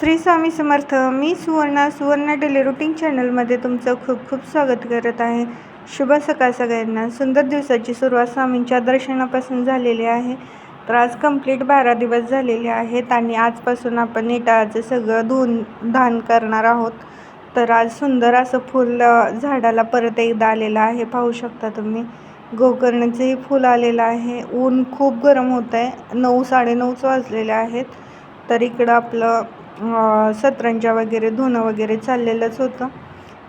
श्री स्वामी समर्थ मी Suvarna Suvarna daily routine चॅनलमध्ये तुमचं खूप खूप स्वागत करत आहे. शुभ सकाळ सगळ्यांना. सुंदर दिवसाची सुरुवात स्वामींच्या दर्शनापासून झालेली आहे. तर आज कंप्लीट बारा दिवस झालेले आहेत आणि आजपासून आपण नेटाळाचं सगळं धुवून धान करणार आहोत. तर आज सुंदर असं फुल झाडाला परत एकदा आलेलं आहे. पाहू शकता तुम्ही. गोकर्णाचंही फूल आलेलं आहे. ऊन खूप गरम होत आहे नऊ साडेनऊच वाजलेले आहेत. तर इकडं आपलं सतरंजा वगैरे धुणं वगैरे चाललेलंच होतं.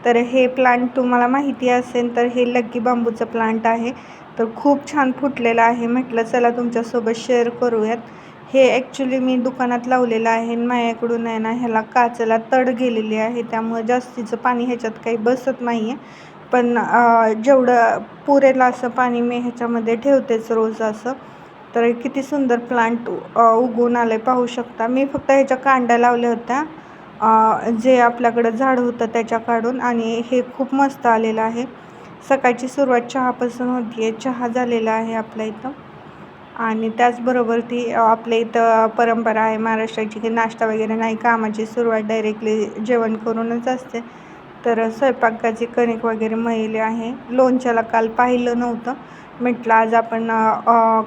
तर हे प्लांट तुम्हाला माहिती असेल तर हे लक्की बांबूचं प्लांट आहे. तर खूप छान फुटलेलं आहे. म्हटलं चला तुमच्यासोबत शेअर करूयात. हे ॲक्च्युली मी दुकानात लावलेलं आहे माझ्याकडून आहे ना ह्याला काचेला तड गेलेली आहे. त्यामुळे जास्तीचं पाणी ह्याच्यात काही बसत नाही आहे पण जेवढं पुरेल असं पाणी मी ह्याच्यामध्ये ठेवतेच रोज असं. तर किती सुंदर प्लांट उगवून आलं पाहू शकता. मी फक्त ह्याच्या कांड्या लावल्या होत्या. जे आपल्याकडं झाड होतं त्याच्या काढून आणि हे खूप मस्त आलेलं आहे. सकाळची सुरुवात चहापासून होती आहे चहा झालेला आहे आपल्या इथं. आणि त्याचबरोबर ती आपल्या इथं परंपरा आहे महाराष्ट्राची की नाश्ता वगैरे नाही कामाची सुरुवात डायरेक्टली जेवण करूनच असते. तर स्वयंपाकाची कणिक वगैरे महिले आहे. लोणच्याला काल पाहिलं नव्हतं. म्हटलं आज आपण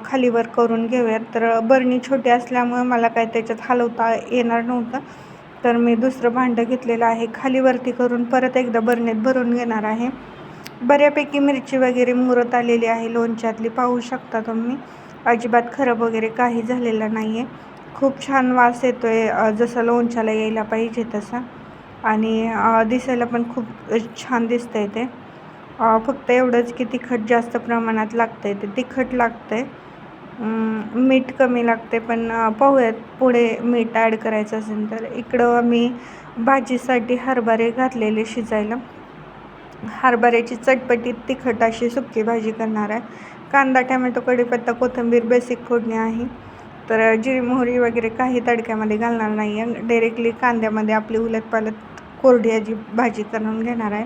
खालीवर करून घेऊयात. तर बरणी छोटी असल्यामुळे मला काय त्याच्यात हलवता येणार नव्हतं. तर मी दुसरं भांडं घेतलेलं आहे खालीवरती करून परत एकदा बरणीत भरून घेणार आहे. बऱ्यापैकी मिरची वगैरे मुरत आलेली आहे लोणच्यातली पाहू शकता तुम्ही. अजिबात खराब वगैरे काही झालेलं नाही आहे खूप छान वास येतो आहे जसं लोणच्याला यायला पाहिजे तसा. आणि दिसायला पण खूप छान दिसतं आहे ते. फक्त एवढंच की तिखट जास्त प्रमाणात लागतं आहे ते तिखट लागतं आहे मीठ कमी लागते पण पाहूयात पुढे मीठ ॲड करायचं असेल तर. इकडं आम्ही भाजीसाठी हरभरे घातलेले शिजायला. हरभऱ्याची चटपटीत तिखट अशी सुकी भाजी करणार आहे. कांदा टॅमॅटो कढीपत्ता कोथिंबीर बेसिक फोडणी आहे. तर जिरी मोहरी वगैरे काही तडक्यामध्ये घालणार नाही आहे डायरेक्टली कांद्यामध्ये आपली उलटपालट कोरडी याची भाजी करून घेणार आहे.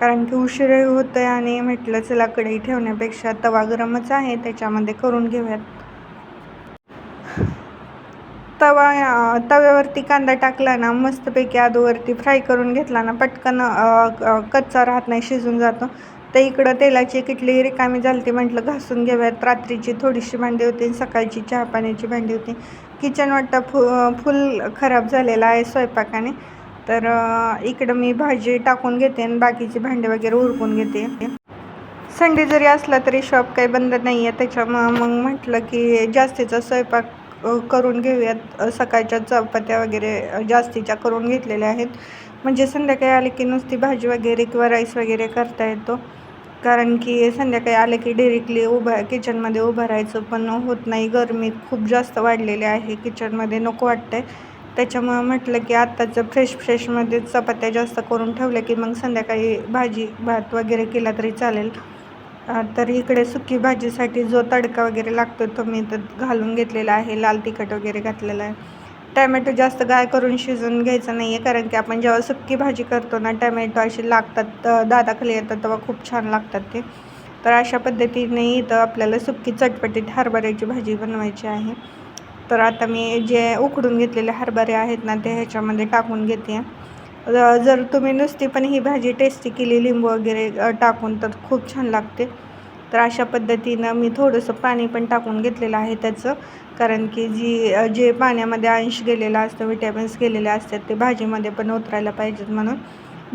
कारण की उशीरही होतं आहे आणि म्हटलं चला कढई ठेवण्यापेक्षा तवा गरमच आहे त्याच्यामध्ये करून घेऊयात. तवा तव्यावरती कांदा टाकला ना मस्तपैकी आदूवरती फ्राय करून घेतला ना पटकन कच्चा राहत नाही शिजून जातो. तर इकडं तेलाची किटली रिकामी झाली ती म्हटलं घासून घेऊयात. रात्रीची थोडीशी भांडी होती सकाळची चहा पाण्याची भांडी होती. किचन वाटतं फु फुल खराब झालेला आहे स्वयंपाकाने. तर इकडं मी भाजी टाकून घेते आणि बाकीची भांडे वगैरे उरकून घेते. संडे जरी असला तरी शॉप काही बंद नाही आहे त्याच्यामुळं मग म्हटलं की जास्तीचा स्वयंपाक करून घेऊयात. सकाळच्या चपात्या वगैरे जास्तीच्या करून घेतलेल्या आहेत. म्हणजे संध्याकाळी आले की नुसती भाजी वगैरे किंवा राईस वगैरे करता येतो. कारण की संध्याकाळी आले की डिरेक्टली उभं किचनमध्ये उभं राहायचं पण होत नाही. गरमी खूप जास्त वाढलेली आहे. किचनमध्ये नको वाटतंय. त्याच्यामुळं म्हटलं की आत्ताचं फ्रेश फ्रेशमध्ये चपात्या जास्त करून ठेवल्या की मग संध्याकाळी भाजी भात वगैरे केला तरी चालेल. तर इकडे सुकी भाजीसाठी जो तडका वगैरे लागतो तो मी तर घालून घेतलेला आहे. लाल तिखट वगैरे घातलेला आहे. टॅमॅटो जास्त गाय करून शिजून घ्यायचं नाही आहे कारण की आपण जेव्हा सुकी भाजी करतो ना टॅमॅटो असे लागतात दादाखाली येतात तेव्हा खूप छान लागतात ते. तर अशा पद्धतीने इथं आपल्याला सुकी चटपटीत हरभऱ्याची भाजी बनवायची आहे. तर आता मी जे उकडून घेतलेले हरभरे आहेत ना ते ह्याच्यामध्ये टाकून घेते. जर तुम्ही नुसती पण ही भाजी टेस्टी केली लिंबू वगैरे टाकून तर खूप छान लागते. तर अशा पद्धतीनं मी थोडंसं पाणी पण टाकून घेतलेलं आहे त्याचं. कारण की जी जे पाण्यामध्ये अंश गेलेला असतं विटॅमिन्स गेलेले असतात ते भाजीमध्ये पण उतरायला पाहिजेत म्हणून.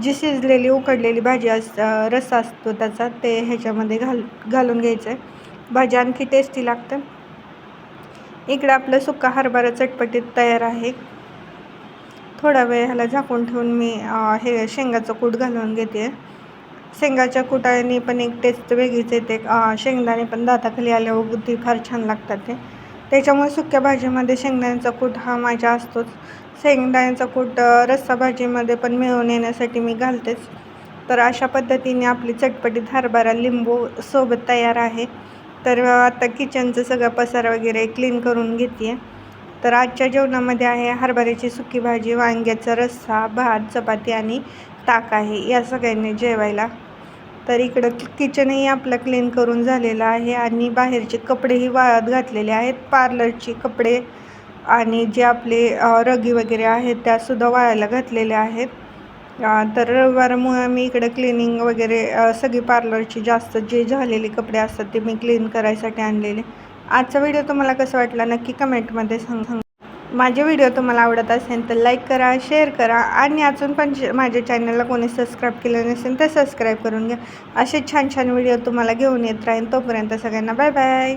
जी शिजलेली उकडलेली भाजी अस रस रस्सा असतो त्याचा ते ह्याच्यामध्ये घाल घालून घ्यायचं आहे भाजी आणखी टेस्टी लागतं. इकडं आपलं सुका हरभरा चटपटीत तयार आहे. थोडा वेळ ह्याला झाकून ठेवून मी हे शेंगाचं कूट घालून घेते. शेंगाच्या कुटाने पण एक टेस्ट वेगळीच येते. शेंगदाणे पण दाताखाली आल्यावर बुद्धी फार छान लागतात ते. त्याच्यामुळे सुक्या भाजीमध्ये शेंगदाण्याचा कूट हा माझ्या असतोच. शेंगदाण्याचा कूट रस्सा भाजीमध्ये पण मिळून येण्यासाठी मी घालतेच. तर अशा पद्धतीने आपली चटपटीत हरभरा लिंबू सोबत तयार आहे. तर आता किचनचं सगळं पसार वगैरे क्लीन करून घेते तर आजच्या जेवणामध्ये आहे हरभऱ्याची सुकी भाजी वांग्याचा रस्सा भात चपाती आणि ताक आहे. या सगळ्यांनी जेवायला. तर इकडं किचनही आपलं क्लीन करून झालेलं आहे आणि बाहेरचे कपडेही वाळत घातलेले आहेत. पार्लरचे कपडे आणि जे आपले रगी वगैरे आहेत त्यासुद्धा वाळायला घातलेल्या आहेत. तर रविवारमुळे मी इकडं क्लिनिंग वगैरे सगळी पार्लरची जास्त जे झालेले कपडे असतात ते मी क्लीन करायसाठी आणलेले. आजचा व्हिडिओ तुम्हाला कसा वाटला नक्की कमेंटमध्ये सांग सांग. माझे व्हिडिओ तुम्हाला आवडत असेल तर लाईक करा शेअर करा आणि अजून पण माझ्या चॅनलला कोणी सबस्क्राईब केलं नसेल तर सबस्क्राईब करून घ्या. असे छान छान व्हिडिओ तुम्हाला घेऊन येत राहीन. तोपर्यंत सगळ्यांना बाय बाय